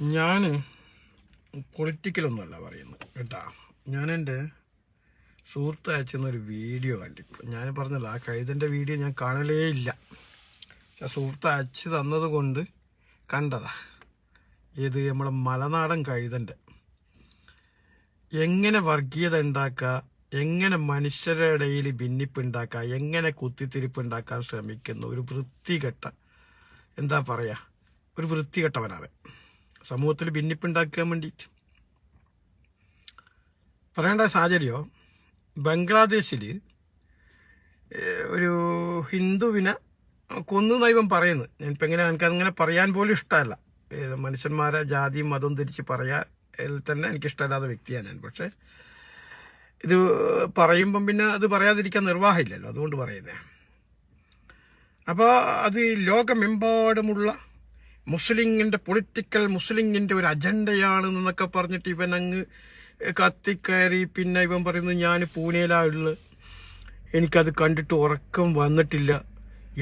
ഞാൻ പൊളിറ്റിക്കലൊന്നുമല്ല പറയുന്നത് കേട്ടാ. ഞാൻ എന്റെ സുഹൃത്ത് അയച്ചെന്ന ഒരു വീഡിയോ കണ്ടിപ്പോൾ ഞാൻ പറഞ്ഞല്ലോ ആ കൈതന്റെ വീഡിയോ ഞാൻ കാണലേ ഇല്ല. സുഹൃത്ത് അയച്ച് തന്നത് കൊണ്ട് കണ്ടതാ. ഇത് നമ്മുടെ മലനാടൻ കൈതന്റെ എങ്ങനെ വർഗീയത ഉണ്ടാക്കുക എങ്ങനെ മനുഷ്യരുടെ ഇടയിൽ ഭിന്നിപ്പ് ഉണ്ടാക്കുക എങ്ങനെ കുത്തിത്തിരിപ്പ് ഉണ്ടാക്കാൻ ശ്രമിക്കുന്ന ഒരു വൃത്തികെട്ട എന്താ പറയുക ഒരു വൃത്തികെട്ടവനവൻ. സമൂഹത്തിൽ ഭിന്നിപ്പുണ്ടാക്കാൻ വേണ്ടിയിട്ട്. പറയേണ്ട സാഹചര്യമോ ബംഗ്ലാദേശിൽ ഒരു ഹിന്ദുവിനെ കൊന്നു ദൈവം പറയുന്നത് ഞാനിപ്പോൾ എങ്ങനെ എനിക്ക് അങ്ങനെ പറയാൻ പോലും ഇഷ്ടമല്ല. മനുഷ്യന്മാരെ ജാതിയും മതവും തിരിച്ച് പറയാൻ തന്നെ എനിക്കിഷ്ടമല്ലാത്ത വ്യക്തിയാണ് ഞാൻ. പക്ഷേ ഇത് പറയുമ്പം പിന്നെ അത് പറയാതിരിക്കാൻ നിർവാഹമില്ലല്ലോ. അതുകൊണ്ട് പറയുന്നേ. അപ്പോൾ അത് ലോകമെമ്പാടുമുള്ള മുസ്ലിങ്ങിന്റെ പൊളിറ്റിക്കൽ മുസ്ലിങ്ങിന്റെ ഒരു അജണ്ടയാണ് എന്നൊക്കെ പറഞ്ഞിട്ട് ഇവൻ അങ്ങ് കത്തിക്കയറി. പിന്നെ ഇവൻ പറയുന്നത് ഞാൻ പൂനെയിലാണുള്ളത് എനിക്കത് കണ്ടിട്ട് ഉറക്കം വന്നിട്ടില്ല.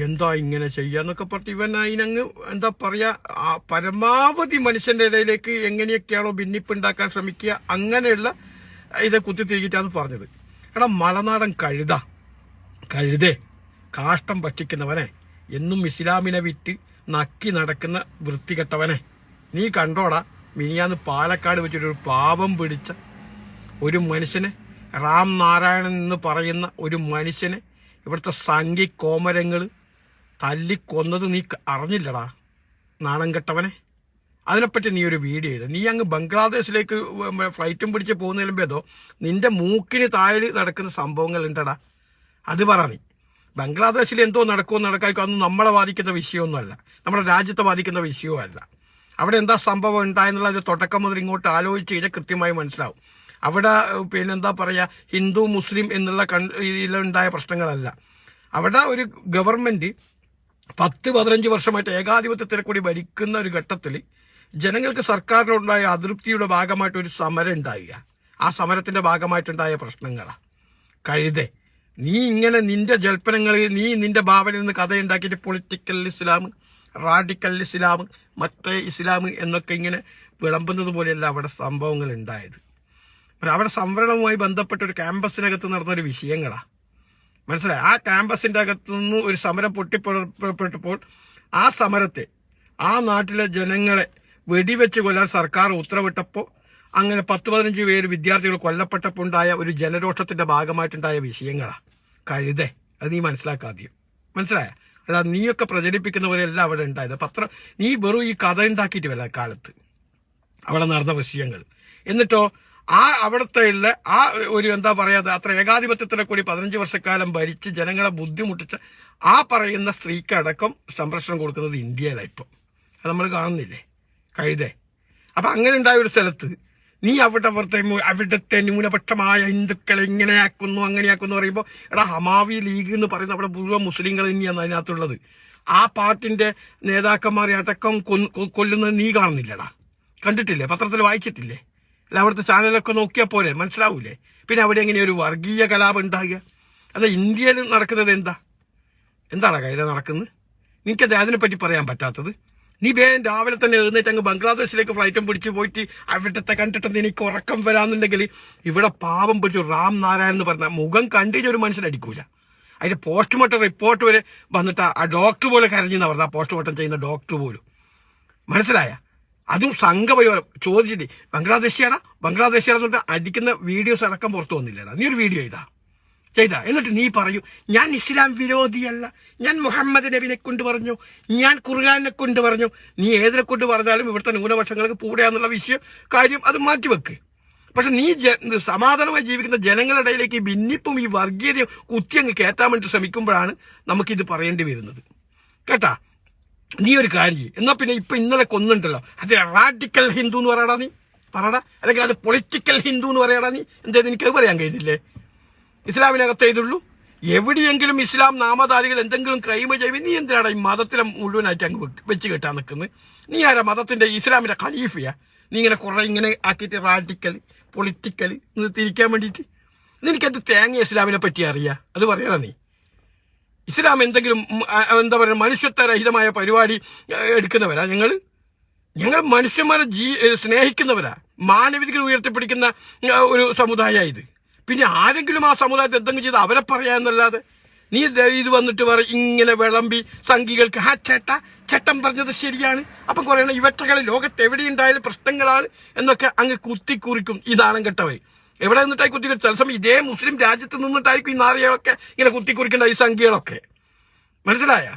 എന്താ ഇങ്ങനെ ചെയ്യുക എന്നൊക്കെ പറഞ്ഞിട്ട് ഇവൻ അതിനങ്ങ് എന്താ പറയുക പരമാവധി മനുഷ്യന്റെ ഇടയിലേക്ക് എങ്ങനെയൊക്കെയാണോ ഭിന്നിപ്പുണ്ടാക്കാൻ ശ്രമിക്കുക അങ്ങനെയുള്ള ഇത് കുത്തിത്തിരിക്കിട്ടാന്ന് പറഞ്ഞത്. എടാ മലനാടൻ കഴുത. കഴുതേ കാഷ്ടം ഭക്ഷിക്കുന്നവനെ. എന്നും ഇസ്ലാമിനെ വിറ്റ് നക്കി നടക്കുന്ന വൃത്തികെട്ടവനെ. നീ കണ്ടോടാ മിനിയാന്ന് പാലക്കാട് വെച്ചൊരു പാപം പിടിച്ച ഒരു മനുഷ്യനെ റാം നാരായണൻ എന്ന് പറയുന്ന ഒരു മനുഷ്യനെ ഇവിടുത്തെ സംഘി കോമരങ്ങൾ തല്ലിക്കൊന്നത് നീ അറിഞ്ഞില്ലടാ നാണം കെട്ടവനെ. അതിനെപ്പറ്റി നീ ഒരു വീഡിയോ ചെയ്ത് നീ അങ്ങ് ബംഗ്ലാദേശിലേക്ക് ഫ്ലൈറ്റും പിടിച്ച് പോകുന്നതിലും ഭേദോ നിന്റെ മൂക്കിന് താഴെ നടക്കുന്ന സംഭവങ്ങൾ ഉണ്ടടാ. അത് പറ നീ. ബംഗ്ലാദേശിൽ എന്തോ നടക്കുമോ നടക്കാതിരിക്കും അതൊന്നും നമ്മളെ ബാധിക്കുന്ന വിഷയമൊന്നുമല്ല. നമ്മുടെ രാജ്യത്തെ ബാധിക്കുന്ന വിഷയവുമല്ല അവിടെ എന്താ സംഭവം ഉണ്ടായെന്നുള്ള ഒരു തുടക്കം മുതൽ ഇങ്ങോട്ട് ആലോചിച്ച് കഴിഞ്ഞാൽ കൃത്യമായി മനസ്സിലാവും. അവിടെ പിന്നെ എന്താ പറയുക ഹിന്ദു മുസ്ലിം എന്നുള്ള ഇതിലുണ്ടായ പ്രശ്നങ്ങളല്ല. അവിടെ ഒരു ഗവൺമെന്റ് പത്ത് പതിനഞ്ച് വർഷമായിട്ട് ഏകാധിപത്യത്തിനെ കൂടി ഭരിക്കുന്ന ഒരു ഘട്ടത്തിൽ ജനങ്ങൾക്ക് സർക്കാരിനോടുണ്ടായ അതൃപ്തിയുടെ ഭാഗമായിട്ട് ഒരു സമരം ഉണ്ടാവുക ആ സമരത്തിന്റെ ഭാഗമായിട്ടുണ്ടായ പ്രശ്നങ്ങളാണ് കഴുതേ. നീ ഇങ്ങനെ നിന്റെ ജൽപ്പനങ്ങളിൽ നീ നിന്റെ ഭാവനയിൽ നിന്ന് കഥയുണ്ടാക്കിയിട്ട് പൊളിറ്റിക്കൽ ഇസ്ലാം റാഡിക്കൽ ഇസ്ലാം മറ്റേ ഇസ്ലാം എന്നൊക്കെ ഇങ്ങനെ വിളമ്പുന്നത് പോലെയല്ല അവിടെ സംഭവങ്ങൾ ഉണ്ടായത്. അവിടെ സംവരണവുമായി ബന്ധപ്പെട്ട ഒരു ക്യാമ്പസിനകത്ത് നടന്ന ഒരു വിഷയങ്ങളാ. മനസ്സിലായി? ആ ക്യാമ്പസിന്റെ അകത്തു നിന്ന് ഒരു സമരം പൊട്ടിപ്പുറപ്പെട്ടപ്പോൾ ആ സമരത്തെ ആ നാട്ടിലെ ജനങ്ങളെ വെടിവെച്ച് കൊല്ലാൻ സർക്കാർ ഉത്തരവിട്ടപ്പോൾ അങ്ങനെ പത്ത് പതിനഞ്ച് പേര് വിദ്യാർത്ഥികൾ കൊല്ലപ്പെട്ടപ്പോൾ ഉണ്ടായ ഒരു ജനരോഷത്തിന്റെ ഭാഗമായിട്ടുണ്ടായ വിഷയങ്ങളാ. കഴുതേ. അത് നീ മനസ്സിലാക്കാദ്യം. മനസ്സിലായ? അല്ലാതെ നീയൊക്കെ പ്രചരിപ്പിക്കുന്ന പോലെയല്ല അവിടെ ഉണ്ടായത്. പത്രം നീ വെറും ഈ കഥ ഉണ്ടാക്കിയിട്ട് വല്ല കാലത്ത്. അവിടെ നടന്ന വിഷയങ്ങൾ. എന്നിട്ടോ ആ അവിടുത്തെ ഉള്ള ആ ഒരു എന്താ പറയാതെ അത്ര ഏകാധിപത്യത്തിലെ കൂടി പതിനഞ്ച് വർഷക്കാലം ഭരിച്ച് ജനങ്ങളെ ബുദ്ധിമുട്ടിച്ച ആ പറയുന്ന സ്ത്രീക്കടക്കം സംരക്ഷണം കൊടുക്കുന്നത് ഇന്ത്യയിലാണ് അത് നമ്മൾ കാണുന്നില്ലേ? കഴുതേ. അപ്പൊ അങ്ങനെ ഉണ്ടായ ഒരു സ്ഥലത്ത് നീ അവിടെ അവിടുത്തെ അവിടുത്തെ ന്യൂനപക്ഷമായ ഹിന്ദുക്കളെ ഇങ്ങനെയാക്കുന്നു അങ്ങനെയാക്കുന്നു പറയുമ്പോൾ എടാ ഹമാവി ലീഗ് എന്ന് പറയുന്ന അവിടെ മുഴുവൻ മുസ്ലിങ്ങൾ തന്നെയാണ് അതിനകത്തുള്ളത്. ആ പാർട്ടിന്റെ നേതാക്കന്മാരെ അടക്കം കൊല്ലുന്നത് നീ കാണുന്നില്ലടാ. കണ്ടിട്ടില്ലേ? പത്രത്തിൽ വായിച്ചിട്ടില്ലേ? അല്ല അവിടുത്തെ ചാനലൊക്കെ നോക്കിയാൽ പോരെ മനസ്സിലാവൂലേ? പിന്നെ അവിടെ എങ്ങനെ ഒരു വർഗീയ കലാപം ഉണ്ടാകുക അത് ഇന്ത്യയിൽ നടക്കുന്നത് എന്താ? എന്താണ് കൈത നടക്കുന്നത്? നിനക്കത് അതിനെപ്പറ്റി പറയാൻ പറ്റാത്തത്? നീ വേഗം രാവിലെ തന്നെ എഴുന്നേറ്റ് അങ്ങ് ബംഗ്ലാദേശിലേക്ക് ഫ്ലൈറ്റും പിടിച്ച് പോയിട്ട് അവിടുത്തെ കണ്ടിട്ട് എനിക്ക് ഉറക്കം വരാന്നുണ്ടെങ്കിൽ ഇവിടെ പാപം പിടിച്ചു റാം നാരായണൻ എന്ന് പറഞ്ഞ മുഖം കണ്ടിട്ട് ഒരു മനുഷ്യൻ അടിക്കൂല. അതിന്റെ പോസ്റ്റ്മോർട്ടം റിപ്പോർട്ട് വരെ വന്നിട്ട് ആ ഡോക്ടർ പോലെ കരഞ്ഞെന്ന് പറഞ്ഞ ആ പോസ്റ്റ്മോർട്ടം ചെയ്യുന്ന ഡോക്ടർ പോലും. മനസ്സിലായ? അതും സംഘപരിവാരം ചോദിച്ചിട്ട് ബംഗ്ലാദേശിയാടാ? ബംഗ്ലാദേശിയാണെന്ന് പറഞ്ഞിട്ട് അടിക്കുന്ന വീഡിയോസ് അടക്കം പുറത്തു വന്നില്ലടാ. നീ ഒരു വീഡിയോ ചെയ്താ ചെയ്താ. എന്നിട്ട് നീ പറയൂ ഞാൻ ഇസ്ലാം വിരോധിയല്ല. ഞാൻ മുഹമ്മദ് നബിനെ കൊണ്ട് പറഞ്ഞു ഞാൻ ഖുർആാനെ കൊണ്ട് പറഞ്ഞു. നീ ഏതിനെ കൊണ്ട് പറഞ്ഞാലും ഇവിടുത്തെ ന്യൂനപക്ഷങ്ങൾക്ക് പൂടെയാന്നുള്ള വിഷയം കാര്യം അത് മാറ്റിവെക്ക് പക്ഷെ നീ സമാധാനമായി ജീവിക്കുന്ന ജനങ്ങളുടെ ഇടയിലേക്ക് ഭിന്നിപ്പും ഈ വർഗീയതയും കുത്തിയങ്ങ് കയറ്റാൻ വേണ്ടി ശ്രമിക്കുമ്പോഴാണ് നമുക്കിത് പറയേണ്ടി വരുന്നത്. കേട്ടാ? നീ ഒരു കാര്യം. എന്നാ പിന്നെ ഇപ്പൊ ഇന്നലെ കൊന്നുണ്ടല്ലോ. അത് റാഡിക്കൽ ഹിന്ദു എന്ന് പറയടാ നീ. പറയടാ അല്ലെങ്കിൽ അത് പൊളിറ്റിക്കൽ ഹിന്ദു എന്ന് പറയടാ നീ. എന്തായാലും എനിക്ക് പറയാൻ കഴിയുന്നില്ലേ? ഇസ്ലാമിനകത്തേ ഇതുള്ളൂ എവിടെയെങ്കിലും ഇസ്ലാം നാമധാരികൾ എന്തെങ്കിലും ക്രൈം ചെയ്യുമ്പോൾ നീ എന്തിനാടാ ഈ മതത്തിലെ മുഴുവനായിട്ട് അങ്ങ് വെച്ച് കെട്ടാൻ നിൽക്കുന്നത്? നീ ആരാ മതത്തിന്റെ ഇസ്ലാമിന്റെ ഖലീഫയാ? നീ ഇങ്ങനെ കുറെ ഇങ്ങനെ ആക്കിയിട്ട് റാഡിക്കൽ പൊളിറ്റിക്കൽ എന്ന് തിരിക്കാൻ വേണ്ടിയിട്ട്? നിനക്കത് തേങ്ങ ഇസ്ലാമിനെ പറ്റി അറിയാ? അത് പറയണ നീ. ഇസ്ലാം എന്തെങ്കിലും എന്താ പറയുക മനുഷ്യത്വരഹിതമായ പരിപാടി എടുക്കുന്നവരാ ഞങ്ങൾ ഞങ്ങൾ മനുഷ്യന്മാരെ ജീ സ്നേഹിക്കുന്നവരാ. മാനവികത ഉയർത്തിപ്പിടിക്കുന്ന ഒരു സമുദായ ഇത്. പിന്നെ ആരെങ്കിലും ആ സമുദായത്തെ എന്തെങ്കിലും ചെയ്ത് അവരെ പറയാന്നല്ലാതെ നീ ഇത് വന്നിട്ട് പറ ഇങ്ങനെ വിളമ്പി സംഘികൾക്ക് ആ ചേട്ട ചേട്ടൻ പറഞ്ഞത് ശരിയാണ്. അപ്പം പറയണ ഇവറ്റകൾ ലോകത്ത് എവിടെയുണ്ടായാലും പ്രശ്നങ്ങളാണ് എന്നൊക്കെ അങ്ങ് കുത്തിക്കുറിക്കും ഈ നാണം കെട്ടവർ എവിടെ നിന്നിട്ടായി കുത്തിക്കുറി ചില സമയം ഇതേ മുസ്ലിം രാജ്യത്ത് നിന്നിട്ടായിരിക്കും ഈ നാറികളൊക്കെ ഇങ്ങനെ കുത്തിക്കുറിക്കേണ്ട ഈ സംഖ്യകളൊക്കെ. മനസ്സിലായ?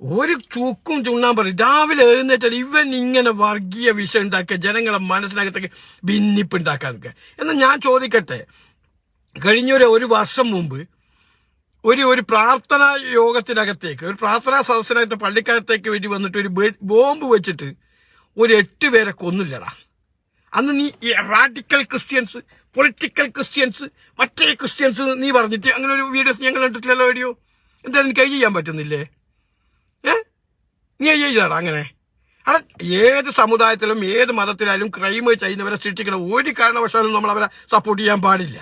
ഒരു ചൂക്കും പറയും. രാവിലെ എഴുന്നേറ്റാൽ ഇവൻ ഇങ്ങനെ വർഗീയ വിഷയം ഉണ്ടാക്കുക ജനങ്ങളെ മനസ്സിനകത്തേക്ക് ഭിന്നിപ്പ് ഉണ്ടാക്കാൻ നിൽക്കുക എന്നാൽ ഞാൻ ചോദിക്കട്ടെ കഴിഞ്ഞൊരു ഒരു വർഷം മുമ്പ് ഒരു ഒരു പ്രാർത്ഥനാ യോഗത്തിനകത്തേക്ക് ഒരു പ്രാർത്ഥനാ സദസ്സിനകത്ത് പള്ളിക്കകത്തേക്ക് വേണ്ടി വന്നിട്ട് ഒരു ബോംബ് വെച്ചിട്ട് ഒരു എട്ട് പേരെ കൊന്നില്ലടാ. അന്ന് നീ റാഡിക്കൽ ക്രിസ്ത്യൻസ് പൊളിറ്റിക്കൽ ക്രിസ്ത്യൻസ് മറ്റേ ക്രിസ്ത്യൻസ് നീ പറഞ്ഞിട്ട് അങ്ങനെ ഒരു വീഡിയോസ് ഞങ്ങൾ കണ്ടിട്ടില്ലല്ലോ വീഡിയോ എന്താ അത് ചെയ്യാൻ പറ്റുന്നില്ലേ? ഏ നീ ചെയ്താടാ അങ്ങനെ. അവിടെ ഏത് സമുദായത്തിലും ഏത് മതത്തിലായാലും ക്രൈം ചെയ്യുന്നവരെ ശിക്ഷിക്കണം ഒരു കാരണവശാലും നമ്മൾ അവരെ സപ്പോർട്ട് ചെയ്യാൻ പാടില്ല.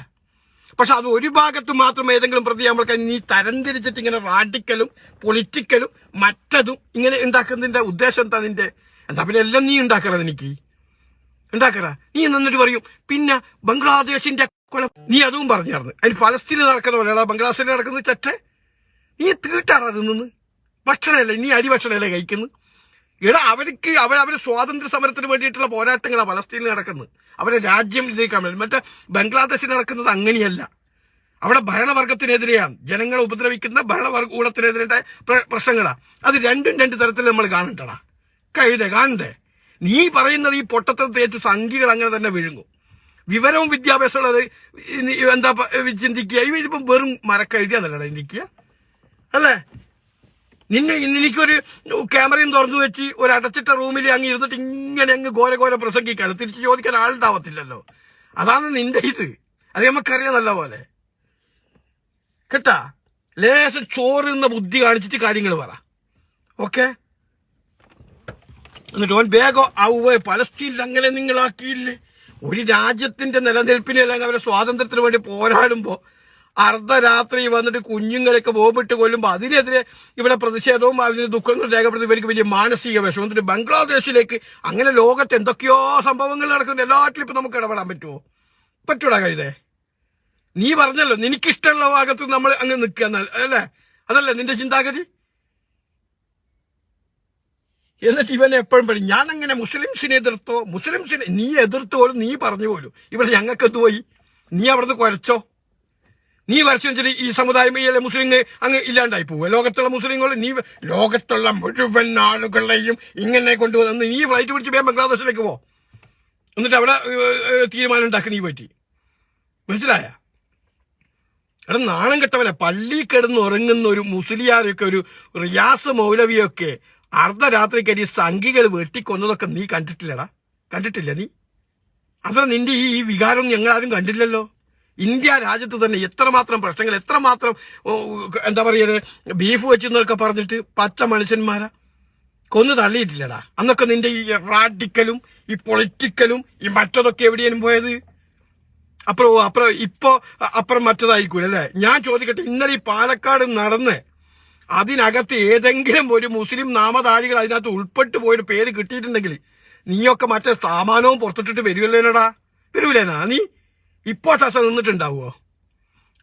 പക്ഷെ അത് ഒരു ഭാഗത്ത് മാത്രം ഏതെങ്കിലും പ്രതി നമ്മൾക്ക് നീ തരംതിരിച്ചിട്ട് ഇങ്ങനെ റാഡിക്കലും പൊളിറ്റിക്കലും മറ്റതും ഇങ്ങനെ ഉണ്ടാക്കുന്നതിന്റെ ഉദ്ദേശം എന്താ നിന്റെ എന്താ പിന്നെ എല്ലാം നീ ഉണ്ടാക്കറ എനിക്ക് ഉണ്ടാക്കറ? നീ നിന്നിട്ട് പറയും പിന്നെ ബംഗ്ലാദേശിന്റെ കൊല നീ അതും പറഞ്ഞായിരുന്നു അതിന് ഫലസ്തീനിൽ നടക്കുന്ന പോലെയാണ്? ബംഗ്ലാദേശിൽ നടക്കുന്നത് ചെറ്റ? നീ തീട്ടാറാ തിന്നുന്നു ഭക്ഷണമല്ലേ? നീ അരി ഭക്ഷണമല്ലേ കഴിക്കുന്നു? എടാ അവർക്ക് അവർ അവരുടെ സ്വാതന്ത്ര്യ സമരത്തിന് വേണ്ടിയിട്ടുള്ള പോരാട്ടങ്ങളാണ് പലസ്തീനിൽ നടക്കുന്നത്. അവരെ രാജ്യം ഇതിലേക്കാണ് മറ്റേ ബംഗ്ലാദേശിൽ നടക്കുന്നത് അങ്ങനെയല്ല. അവിടെ ഭരണവർഗത്തിനെതിരെയാണ്. ജനങ്ങളെ ഉപദ്രവിക്കുന്ന ഭരണവർഗൂടത്തിനെതിരെ പ്രശ്നങ്ങളാണ് അത് രണ്ടും രണ്ട് തരത്തിൽ നമ്മൾ കാണണ്ടടാ. കഴുതേ കാണണ്ടേ? നീ പറയുന്നത് ഈ പൊട്ടത്തെ തേച്ചു സംഖ്യകൾ അങ്ങനെ തന്നെ വിഴുങ്ങും. വിവരവും വിദ്യാഭ്യാസമുള്ളത് ഇനി എന്താ ചിന്തിക്കുക? ഇവ ഇതിപ്പം വെറും മരക്കഴുതിയാന്നല്ലടാ ചിന്തിക്കുക. അല്ലേ? നിന്നെ എനിക്കൊരു ക്യാമറയും തുറന്നു വെച്ച് ഒരു അടച്ചിട്ട റൂമിൽ അങ്ങ് ഇരുന്നിട്ട് ഇങ്ങനെ അങ്ങ് ഘോര ഘോര പ്രസംഗിക്കാണ്. തിരിച്ചു ചോദിക്കാൻ ആളുണ്ടാവത്തില്ലല്ലോ. അതാണ് നിന്റെ ഇത്. അത് നമുക്കറിയാം നല്ല പോലെ കേട്ടാ? ലേശം ചോറുന്ന ബുദ്ധി കാണിച്ചിട്ട് കാര്യങ്ങൾ പറ. ഓക്കെ? എന്നിട്ട് ഓൻ ബേഗോ ഔവേ പലസ്തീനിൽ അങ്ങനെ നിങ്ങളാക്കിയില്ലേ? ഒരു രാജ്യത്തിന്റെ നിലനിൽപ്പിനെ അല്ലെങ്കിൽ അവരുടെ സ്വാതന്ത്ര്യത്തിന് വേണ്ടി പോരാടുമ്പോ അർദ്ധരാത്രി വന്നിട്ട് കുഞ്ഞുങ്ങളൊക്കെ ബോംബിട്ട് കൊല്ലുമ്പോൾ അതിനെതിരെ ഇവിടെ പ്രതിഷേധവും അതിന് ദുഃഖങ്ങൾ രേഖപ്പെടുത്തി ഇവർക്ക് വലിയ മാനസിക വിഷമം. എന്നിട്ട് ബംഗ്ലാദേശിലേക്ക് അങ്ങനെ ലോകത്ത് എന്തൊക്കെയോ സംഭവങ്ങൾ നടക്കുന്നു എല്ലാറ്റിലും ഇപ്പം നമുക്ക് ഇടപെടാൻ പറ്റുമോ പറ്റൂടാ കഴുതേ. നീ പറഞ്ഞല്ലോ നിനക്കിഷ്ടമുള്ള ഭാഗത്ത് നമ്മൾ അങ്ങ് നിൽക്കുക അല്ലേ? അതല്ലേ നിന്റെ ചിന്താഗതി? എന്നിട്ട് ഇവനെ എപ്പോഴും പറയും ഞാൻ അങ്ങനെ മുസ്ലിംസിനെ എതിർത്തോ? മുസ്ലിംസിനെ നീ എതിർത്തു പോലും നീ പറഞ്ഞു പോലും. ഇവിടെ ഞങ്ങൾക്ക് എന്ത് പോയി? നീ അവിടുന്ന് കുരച്ചോ? നീ വരച്ചു വെച്ചാൽ ഈ സമുദായം ഈ അങ്ങ് ഇല്ലാണ്ടായി പോവുക. ലോകത്തുള്ള മുസ്ലിങ്ങൾ നീ ലോകത്തുള്ള മുഴുവൻ ആളുകളെയും ഇങ്ങനെ കൊണ്ടുവന്ന് നീ ഫ്ലൈറ്റ് പിടിച്ച് പോയാൽ ബംഗ്ലാദേശിലേക്ക് പോ. എന്നിട്ട് അവിടെ തീരുമാനം ഉണ്ടാക്കി നീ പറ്റി മനസ്സിലായ? എടാ നാണം കെട്ടവനെ പള്ളി കിടന്ന് ഉറങ്ങുന്ന ഒരു മുസ്ലിയാരൊക്കെ ഒരു റിയാസ് മൗലവിയൊക്കെ അർദ്ധരാത്രിക്കരി സംഘികൾ വെട്ടിക്കൊന്നതൊക്കെ നീ കണ്ടിട്ടില്ലടാ? കണ്ടിട്ടില്ല നീ? അത്ര നിന്റെ ഈ വികാരം ഞങ്ങളാരും കണ്ടില്ലല്ലോ. ഇന്ത്യ രാജ്യത്ത് തന്നെ എത്രമാത്രം പ്രശ്നങ്ങൾ എത്രമാത്രം എന്താ പറയുക ബീഫ് വെച്ചെന്നൊക്കെ പറഞ്ഞിട്ട് പച്ച മനുഷ്യന്മാരാ? കൊന്നു തള്ളിയിട്ടില്ലടാ. അന്നൊക്കെ നിന്റെ ഈ റാഡിക്കലും ഈ പൊളിറ്റിക്കലും ഈ മറ്റതൊക്കെ എവിടെയാണ് പോയത്? അപ്പുറം അപ്പുറം ഇപ്പോ അപ്പുറം മറ്റതായിരിക്കൂല അല്ലേ? ഞാൻ ചോദിക്കട്ടെ ഇന്നലെ ഈ പാലക്കാട് നടന്ന് അതിനകത്ത് ഏതെങ്കിലും ഒരു മുസ്ലിം നാമധാരികൾ അതിനകത്ത് ഉൾപ്പെട്ടു പോയൊരു പേര് കിട്ടിയിട്ടുണ്ടെങ്കിൽ നീയൊക്കെ മറ്റേ സാമാനവും പുറത്തിട്ടിട്ട് വരുവല്ലേനടാ? വരൂലേനാ നീ ഇപ്പോ ശാസ നിന്നിട്ടുണ്ടാവുമോ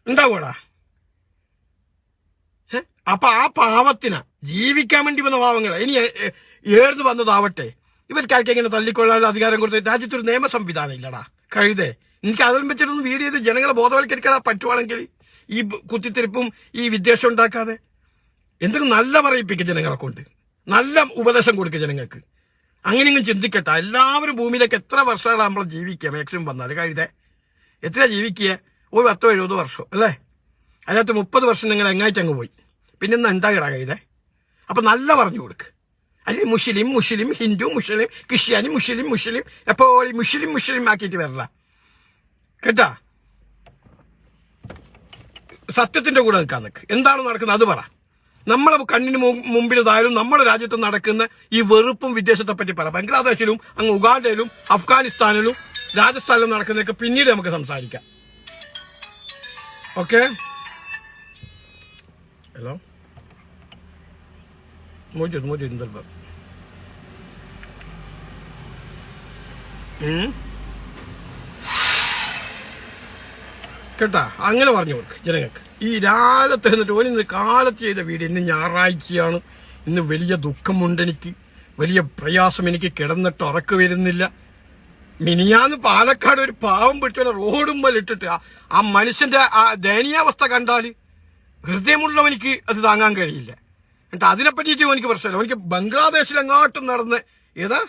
ഉണ്ടാവൂടാ? അപ്പൊ ആ പാവത്തിന ജീവിക്കാൻ വേണ്ടി വന്ന പാവങ്ങൾ ഇനി ഏർന്നു വന്നതാവട്ടെ. ഇവർക്കാർക്ക് എങ്ങനെ തള്ളിക്കൊള്ളാനുള്ള അധികാരം കൊടുത്ത് രാജ്യത്തൊരു നിയമ സംവിധാനം ഇല്ലടാ. കഴുതേ. എനിക്ക് അതിൽ വെച്ചിട്ടൊന്ന് വീഡിയോ ചെയ്ത് ജനങ്ങളെ ബോധവൽക്കരിക്കാൻ പറ്റുവാണെങ്കിൽ ഈ കുത്തിത്തിരിപ്പും ഈ വിദ്വേഷം ഉണ്ടാക്കാതെ എന്തെങ്കിലും നല്ല പറയിപ്പിക്കുക ജനങ്ങളെ കൊണ്ട്. നല്ല ഉപദേശം കൊടുക്കുക ജനങ്ങൾക്ക്. അങ്ങനെയെങ്കിലും ചിന്തിക്കട്ടെ. എല്ലാവരും ഭൂമിയിലേക്ക് എത്ര വർഷങ്ങളാണ് നമ്മൾ ജീവിക്കുക? മാക്സിമം വന്നാൽ കഴുതേ. എത്ര ജീവിക്കുക ഒരു പത്തോ എഴുപതോ വർഷം അല്ലേ? അതിനകത്ത് മുപ്പത് വർഷം നിങ്ങൾ എങ്ങായിട്ട് അങ്ങ് പോയി. പിന്നെ ഇന്ന് എന്താ കയ്യിലെ അപ്പം നല്ല പറഞ്ഞു കൊടുക്ക്. അതിൽ മുസ്ലിം മുസ്ലിം ഹിന്ദു മുസ്ലിം ക്രിസ്ത്യാനി മുസ്ലിം മുസ്ലിം എപ്പോൾ മുസ്ലിം മുസ്ലിം ആക്കിയിട്ട് വരില്ല കേട്ടാ? സത്യത്തിന്റെ കൂടെ നിൽക്കാൻ നിൽക്ക് എന്താണ് നടക്കുന്നത് അത് പറ. നമ്മളെ കണ്ണിന് മുമ്പിൽ ഇതായാലും നമ്മുടെ രാജ്യത്ത് നടക്കുന്ന ഈ വെറുപ്പും വിദേശത്തെ പറ്റി പറ. ബംഗ്ലാദേശിലും അങ്ങ് ഉഗാണ്ടയിലും അഫ്ഗാനിസ്ഥാനിലും രാജസ്ഥാനിലും നടക്കുന്നതൊക്കെ പിന്നീട് നമുക്ക് സംസാരിക്കാം ഓക്കെ ഹലോ موجود موجود من الباب ഉം. കേട്ടാ അങ്ങനെ പറഞ്ഞു കൊടുക്ക് ജനങ്ങൾക്ക് ഈ രാവിലത്തെ എന്നിട്ട് ഓൻ ഇന്ന് കാലത്ത് ചെയ്ത വീട് ഇന്ന് ഞായറാഴ്ചയാണ് ഇന്ന് വലിയ ദുഃഖമുണ്ട് എനിക്ക് വലിയ പ്രയാസം എനിക്ക് കിടന്നിട്ട് ഉറക്കം വരുന്നില്ല മിനിയാന്ന് പാലക്കാട് ഒരു പാവം പിടിച്ചോലെ റോഡും ഇട്ടിട്ട് ആ- മനുഷ്യന്റെ ആ ദയനീയാവസ്ഥ കണ്ടാൽ ഹൃദയമുള്ളവനിക്ക് അത് താങ്ങാൻ കഴിയില്ല. എന്നിട്ട് അതിനെ പറ്റിയിട്ട് എനിക്ക് പ്രശ്നമില്ല. എനിക്ക് ബംഗ്ലാദേശിൽ എങ്ങോട്ടും നടന്ന് ഏതാ?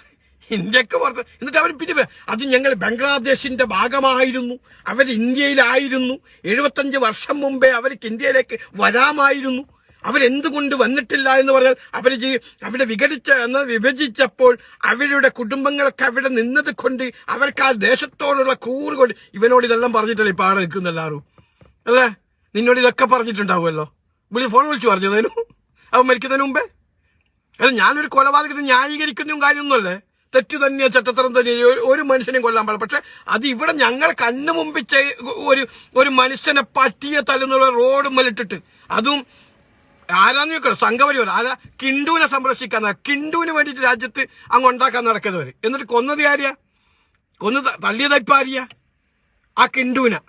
ഇന്ത്യയ്ക്ക് പുറത്ത്. എന്നിട്ട് അവർ പിന്നെ അത് ഞങ്ങൾ ബംഗ്ലാദേശിന്റെ ഭാഗമായിരുന്നു. അവർ ഇന്ത്യയിലായിരുന്നു. എഴുപത്തഞ്ച് വർഷം മുമ്പേ അവർക്ക് ഇന്ത്യയിലേക്ക് വരാമായിരുന്നു. അവരെന്തുകൊണ്ട് വന്നിട്ടില്ല എന്ന് പറഞ്ഞാൽ അവർ അവിടെ വിഘടിച്ച എന്ന് വിഭജിച്ചപ്പോൾ അവരുടെ കുടുംബങ്ങളൊക്കെ അവിടെ നിന്നത് കൊണ്ട് അവർക്ക് ആ ദേശത്തോടുള്ള കൂറ് കൊണ്ട് ഇവനോട് ഇതെല്ലാം പറഞ്ഞിട്ടല്ലേ ഇപ്പൊ ആടെ നിൽക്കുന്ന എല്ലാവരും? അല്ലേ? നിന്നോട് ഇതൊക്കെ പറഞ്ഞിട്ടുണ്ടാവുമല്ലോ. വിളി ഫോൺ വിളിച്ചു പറഞ്ഞതേനു. അവൻ മരിക്കുന്നതിന് മുമ്പേ. അല്ല ഞാനൊരു കൊലപാതകത്തെ ന്യായീകരിക്കുന്നതും കാര്യമൊന്നുമല്ലേ. തെറ്റ് തന്നെയാ ചട്ടത്തരം തന്നെയാ ഒരു- മനുഷ്യനെ മനുഷ്യനെയും കൊല്ലാൻ പാടില്ല. പക്ഷെ അത് ഇവിടെ ഞങ്ങൾ കണ്ണു മുമ്പിച്ച ഒരു ഒരു മനുഷ്യനെ പട്ടിയെ തല്ലുന്നുള്ള റോഡ് മലിട്ടിട്ട് അതും ആരാന്ന് ചോദിക്കണം സംഘപരിവാർ. ആരാ? കിണ്ടുവിനെ സംരക്ഷിക്കാൻ കിണ്ടുവിന് വേണ്ടിയിട്ട് രാജ്യത്ത് അങ്ങ് ഉണ്ടാക്കാൻ നടക്കുന്നവർ എന്നിട്ട് കൊന്നത് ആര്യ? കൊന്ന് ത- തള്ളിയത് ഇപ്പം ആര്യാ? ആ കിണ്ടുവിന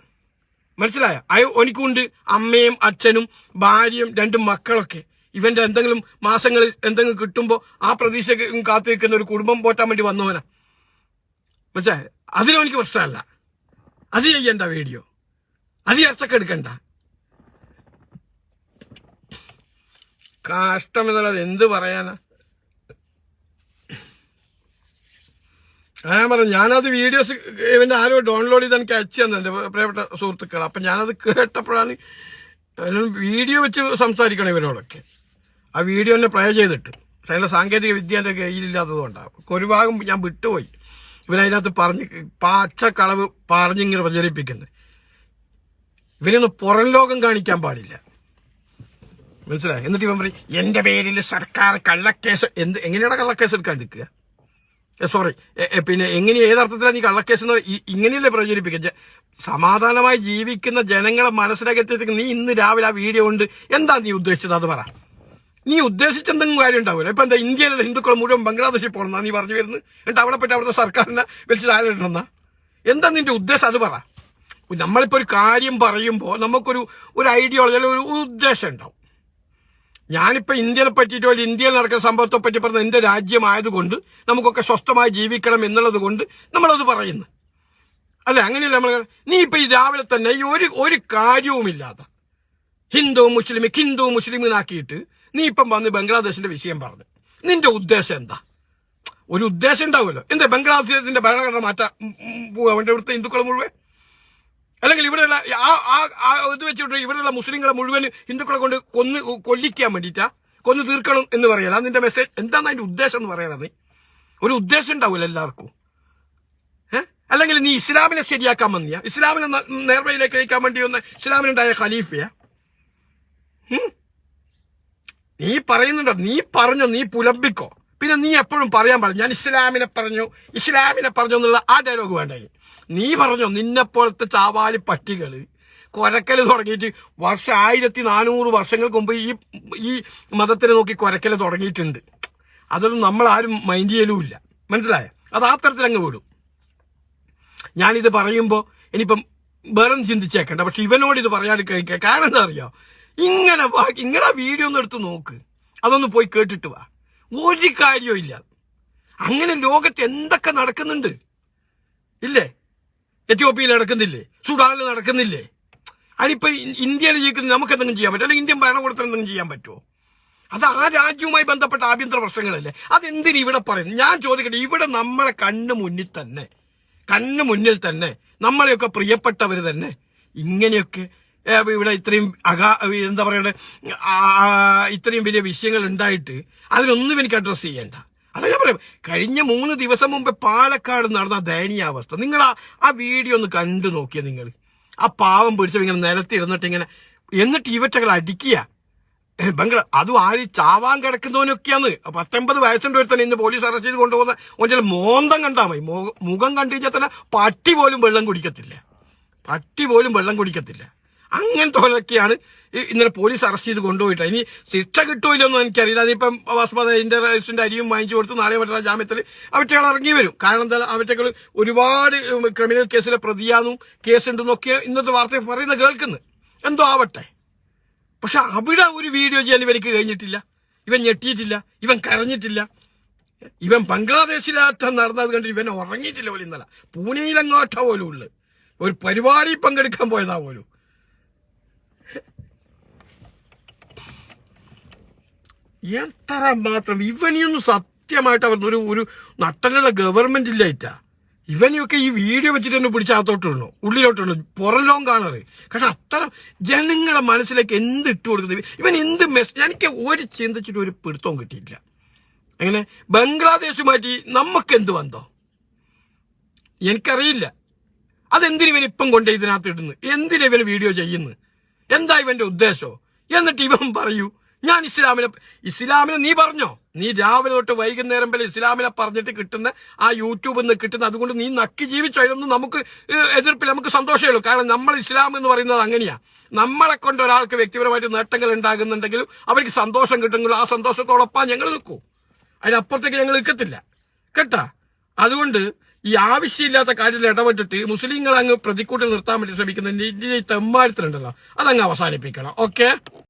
മനസ്സിലായ? അയ എനിക്കുണ്ട് അമ്മയും അച്ഛനും ഭാര്യയും രണ്ടും മക്കളൊക്കെ. ഇവന്റെ എന്തെങ്കിലും മാസങ്ങളിൽ എന്തെങ്കിലും കിട്ടുമ്പോൾ ആ പ്രതീക്ഷ കാത്തു നിൽക്കുന്ന ഒരു കുടുംബം പോറ്റാൻ വേണ്ടി വന്നവനാ. മനസ്സിലായ? അതിനും എനിക്ക് പ്രശ്നമല്ല. അത് ചെയ്യണ്ട വീഡിയോ. അത് ചർച്ചക്ക് കഷ്ടം എന്നുള്ളത് എന്ത് പറയാനാ? ഞാൻ പറഞ്ഞു ഞാനത് വീഡിയോസ് ഇവന്റെ ആരോ ഡൗൺലോഡ് ചെയ്ത് എനിക്ക് അയച്ചു തന്നെ പ്രിയപ്പെട്ട സുഹൃത്തുക്കൾ. അപ്പൊ ഞാനത് കേട്ടപ്പോഴാണ് വീഡിയോ വെച്ച് സംസാരിക്കണം ഇവരോടൊക്കെ ആ വീഡിയോ എന്നെ പ്ലേ ചെയ്തിട്ട്. അതിന്റെ സാങ്കേതിക വിദ്യ എന്റെ കയ്യിലില്ലാത്തതുകൊണ്ടാണ്. ഒരു ഭാഗം ഞാൻ വിട്ടുപോയി. ഇവനതിനകത്ത് പറഞ്ഞ് പാച്ചക്കളവ് പറഞ്ഞിങ്ങനെ പ്രചരിപ്പിക്കുന്നത് ഇവനൊന്ന് പുറം ലോകം കാണിക്കാൻ പാടില്ല. മനസ്സിലായി? എന്നിട്ട് ഇവൻ പറയും എന്റെ പേരിൽ സർക്കാർ കള്ളക്കേസ് എന്ത് എങ്ങനെയാണ് കള്ളക്കേസ് എടുക്കാൻ നിൽക്കുക? സോറി പിന്നെ എങ്ങനെ ഏതർത്ഥത്തിലാണ് നീ കള്ളക്കേസ് എന്ന് ഇങ്ങനെയല്ലേ പ്രചരിപ്പിക്കുക? സമാധാനമായി ജീവിക്കുന്ന ജനങ്ങളെ മനസ്സിലാക്കിയത്തേക്ക് നീ ഇന്ന് രാവിലെ ആ വീഡിയോ ഉണ്ട് എന്താ നീ ഉദ്ദേശിച്ചത്? അത് പറ. നീ ഉദ്ദേശിച്ചെന്തെങ്കിലും കാര്യം ഉണ്ടാവില്ല ഇപ്പൊ എന്താ ഇന്ത്യയിലെ ഹിന്ദുക്കൾ മുഴുവൻ ബംഗ്ലാദേശിൽ പോകണമെന്നാ നീ പറഞ്ഞു വരുന്നത്? എന്നിട്ട് അവിടെ പറ്റി അവിടുത്തെ സർക്കാരിനെ വെച്ച് എന്താ നിന്റെ ഉദ്ദേശം? അത് പറ. നമ്മളിപ്പോ ഒരു കാര്യം പറയുമ്പോൾ നമുക്കൊരു ഒരു ഐഡിയോളജി അല്ലെങ്കിൽ ഒരു ഉദ്ദേശം ഉണ്ടാവും. ഞാനിപ്പോ ഇന്ത്യയെ പറ്റിയിട്ടോ ഇന്ത്യയിൽ നടക്കുന്ന സംഭവത്തെ പറ്റി പറഞ്ഞ എന്റെ രാജ്യമായതുകൊണ്ട് നമുക്കൊക്കെ സ്വസ്ഥമായി ജീവിക്കണം എന്നുള്ളത് കൊണ്ട് നമ്മളത് പറയുന്നു. അല്ലെ? അങ്ങനെയല്ല നമ്മൾ നീ ഇപ്പൊ ഈ രാവിലെ തന്നെ ഈ ഒരു ഒരു കാര്യവുമില്ലാതെ ഹിന്ദു മുസ്ലിം ഹിന്ദു മുസ്ലിം എന്നാക്കിയിട്ട് നീ ഇപ്പം വന്ന് ബംഗ്ലാദേശിന്റെ വിഷയം പറഞ്ഞു. നിന്റെ ഉദ്ദേശം എന്താ? ഒരു ഉദ്ദേശം ഉണ്ടാവുമല്ലോ. എന്താ ബംഗ്ലാദേശിന്റെ ഭരണഘടന മാറ്റാൻ അവന്റെ ഇവിടുത്തെ ഹിന്ദുക്കൾ മുഴുവൻ? അല്ലെങ്കിൽ ഇവിടെയുള്ള ആ ഇത് വെച്ചിട്ട് ഇവിടെയുള്ള മുസ്ലിങ്ങളെ മുഴുവൻ ഹിന്ദുക്കളെ കൊണ്ട് കൊന്ന് കൊല്ലിക്കാൻ വേണ്ടിയിട്ടാ. കൊന്ന് തീർക്കണം എന്ന് പറയാനാ നിന്റെ മെസ്സേജ് എന്താണ് അതിന്റെ ഉദ്ദേശം എന്ന് പറയണത് ഒരു ഉദ്ദേശം ഉണ്ടാവില്ല എല്ലാവർക്കും. അല്ലെങ്കിൽ നീ ഇസ്ലാമിനെ ശരിയാക്കാൻ വന്നിയാ? ഇസ്ലാമിനെ നേർവയിലേക്ക് അയക്കാൻ വേണ്ടി വന്ന ഇസ്ലാമിനുണ്ടായ ഖലീഫയാ? നീ പറയുന്നുണ്ടോ? നീ പറഞ്ഞോ നീ പുലമ്പിക്കോ? പിന്നെ നീ എപ്പോഴും പറയാൻ പറഞ്ഞു ഞാൻ ഇസ്ലാമിനെ പറഞ്ഞു ഇസ്ലാമിനെ പറഞ്ഞു എന്നുള്ള ആ ഡയലോഗ് വേണ്ട? നീ പറഞ്ഞു നിന്നെപ്പോഴത്തെ ചാവാലി പട്ടികൾ കൊരക്കൽ തുടങ്ങിയിട്ട് വർഷം ആയിരത്തി നാനൂറ് വർഷങ്ങൾക്ക് മുമ്പ് ഈ ഈ മതത്തിനെ നോക്കി കൊരക്കൽ തുടങ്ങിയിട്ടുണ്ട്. അതൊന്നും നമ്മൾ ആരും മൈൻഡ് ചെയ്യലുമില്ല. മനസ്സിലായ? അത് ആ തരത്തിൽ അങ്ങ് വിടും. ഞാനിത് പറയുമ്പോൾ ഇനിയിപ്പം വേറെ ചിന്തിച്ചേക്കണ്ട. പക്ഷെ ഇവനോട് ഇത് പറയാൻ കഴിക്കുക കാരണം എന്താ അറിയോ? ഇങ്ങനെ ഇങ്ങനെ വീഡിയോ ഒന്ന് എടുത്ത് നോക്ക്. അതൊന്ന് പോയി കേട്ടിട്ട് വാ. ഒരു കാര്യവും ഇല്ല. അങ്ങനെ ലോകത്ത് എന്തൊക്കെ നടക്കുന്നുണ്ട്? ഇല്ലേ? എത്യോപ്യയിൽ നടക്കുന്നില്ലേ? സുഡാനിൽ നടക്കുന്നില്ലേ? അതിനിപ്പോ ഇന്ത്യയിൽ ജീവിക്കുന്ന നമുക്ക് എന്തെങ്കിലും ചെയ്യാൻ പറ്റുമോ? അല്ലെങ്കിൽ ഇന്ത്യൻ ഭരണകൂടത്തിന് എന്തെങ്കിലും ചെയ്യാൻ പറ്റുമോ? അത് ആ രാജ്യവുമായി ബന്ധപ്പെട്ട ആഭ്യന്തര പ്രശ്നങ്ങളല്ലേ? അതെന്തിനു ഇവിടെ പറയും ഞാൻ ചോദിക്കട്ടെ ഇവിടെ നമ്മളെ കണ്ണു മുന്നിൽ തന്നെ കണ്ണു മുന്നിൽ തന്നെ നമ്മളെയൊക്കെ പ്രിയപ്പെട്ടവർ തന്നെ ഇങ്ങനെയൊക്കെ ഇവിടെ ഇത്രയും അകാ എന്താ ആ, ഇത്രയും വലിയ വിഷയങ്ങൾ ഉണ്ടായിട്ട് അതിനൊന്നും എനിക്ക് അഡ്രസ്സ് ചെയ്യേണ്ട. അതാ ഞാൻ പറയാം കഴിഞ്ഞ മൂന്ന് ദിവസം മുമ്പ് പാലക്കാട് നടന്ന ദയനീയാവസ്ഥ. നിങ്ങൾ ആ വീഡിയോ ഒന്ന് കണ്ടു നോക്കിയ നിങ്ങൾ. ആ പാവം പിടിച്ച ഇങ്ങനെ നിലത്തിരുന്നിട്ട് ഇങ്ങനെ എന്നിട്ട് ഇവറ്റകൾ അടിക്കുക. ബംഗ്ല അതും ആര് ചാവാൻ കിടക്കുന്നവനൊക്കെയാണ്. പത്തൊമ്പത് വയസ്സിന്റെ തന്നെ ഇന്ന് പോലീസ് അറസ്റ്റ് ചെയ്ത് കൊണ്ടുപോകുന്ന ഒന്നിൽ മോന്തം കണ്ടാൽ മതി. മുഖം കണ്ടു കഴിഞ്ഞാൽ തന്നെ പട്ടി പോലും വെള്ളം കുടിക്കത്തില്ല. പട്ടി പോലും വെള്ളം കുടിക്കത്തില്ല. അങ്ങനത്തെ ഒരൊക്കെയാണ് ഇന്നലെ പോലീസ് അറസ്റ്റ് ചെയ്ത് കൊണ്ടുപോയിട്ട്. ഇനി ശിക്ഷ കിട്ടുമില്ലെന്നും എനിക്കറിയില്ല. അതിപ്പം വസ്മത ഇന്റർസിന്റെ അരിയും വാങ്ങിച്ചു കൊടുത്ത് നാളെ മറ്റുള്ള ജാമ്യത്തിൽ അവറ്റകൾ ഇറങ്ങി വരും. കാരണം എന്താ അവറ്റകൾ ഒരുപാട് ക്രിമിനൽ കേസിലെ പ്രതിയാന്നും കേസുണ്ടെന്നൊക്കെ ഇന്നത്തെ വാർത്ത പറയുന്നത് കേൾക്കുന്നു. എന്തോ ആവട്ടെ. പക്ഷെ അവിടെ ഒരു വീഡിയോ ചെയ്യാൻ ഇവർക്ക് കഴിഞ്ഞിട്ടില്ല. ഇവൻ ഞെട്ടിയിട്ടില്ല. ഇവൻ കരഞ്ഞിട്ടില്ല. ഇവൻ ബംഗ്ലാദേശിലാറ്റം നടന്നത് കണ്ട് ഇവൻ ഉറങ്ങിയിട്ടില്ല പോലും ഇന്നലെ. പൂനെയിലങ്ങോട്ട പോലും ഉള്ളു. ഒരു പരിപാടി പങ്കെടുക്കാൻ പോയതാ പോലും. എത്ര മാത്രം? ഇവനെയൊന്നും സത്യമായിട്ട് അവർ ഒരു ഒരു നട്ടലുള്ള ഗവൺമെന്റ് ഇല്ലായിട്ടാ ഇവനെയൊക്കെ ഈ വീഡിയോ വെച്ചിട്ട് തന്നെ പിടിച്ച് അകത്തോട്ടുള്ളൂ ഉള്ളിലോട്ടുള്ളൂ പുറലോം കാണാറ്. കാരണം അത്ര ജനങ്ങളെ മനസ്സിലേക്ക് എന്ത് ഇട്ട് കൊടുക്കുന്നത്? ഇവൻ എന്ത് മെസ്സേജ് എനിക്ക് ഒരു ചിന്തിച്ചിട്ട് ഒരു പിടുത്തവും കിട്ടിയില്ല അങ്ങനെ ബംഗ്ലാദേശുമായിട്ട് നമുക്ക് എന്ത് വന്നോ എനിക്കറിയില്ല. അതെന്തിനു ഇവൻ ഇപ്പം കൊണ്ട് ഇതിനകത്ത് ഇടുന്നു എന്തിനു ഇവന് വീഡിയോ ചെയ്യുന്നു എന്താ ഇവന്റെ ഉദ്ദേശം? എന്നിട്ട് ഇവൻ പറയൂ. ഞാൻ ഇസ്ലാമിനെ ഇസ്ലാമിനെ നീ പറഞ്ഞോ? നീ രാവിലെ തൊട്ട് വൈകുന്നേരം വരെ ഇസ്ലാമിനെ പറഞ്ഞിട്ട് കിട്ടുന്ന ആ യൂട്യൂബിൽ നിന്ന് കിട്ടുന്ന അതുകൊണ്ട് നീ നക്കി ജീവിച്ചോ? നമുക്ക് എതിർപ്പിൽ നമുക്ക് സന്തോഷമേ ഉള്ളൂ. കാരണം നമ്മൾ ഇസ്ലാം എന്ന് പറയുന്നത് അങ്ങനെയാ. നമ്മളെ കൊണ്ട് ഒരാൾക്ക് വ്യക്തിപരമായിട്ട് നേട്ടങ്ങൾ ഉണ്ടാകുന്നുണ്ടെങ്കിലും അവർക്ക് സന്തോഷം കിട്ടുമെങ്കിലും ആ സന്തോഷത്തോടൊപ്പം ഞങ്ങൾ നിൽക്കൂ. അതിനപ്പുറത്തേക്ക് ഞങ്ങൾ നിൽക്കത്തില്ല. കേട്ടാ? അതുകൊണ്ട് ഈ ആവശ്യമില്ലാത്ത കാര്യത്തിൽ ഇടപെട്ടിട്ട് മുസ്ലിങ്ങൾ അങ്ങ് പ്രതിക്കൂട്ടിൽ നിർത്താൻ വേണ്ടി ശ്രമിക്കുന്ന ഈ തെമ്മാരത്തിലുണ്ടല്ലോ അതങ്ങ് അവസാനിപ്പിക്കണം. ഓക്കെ?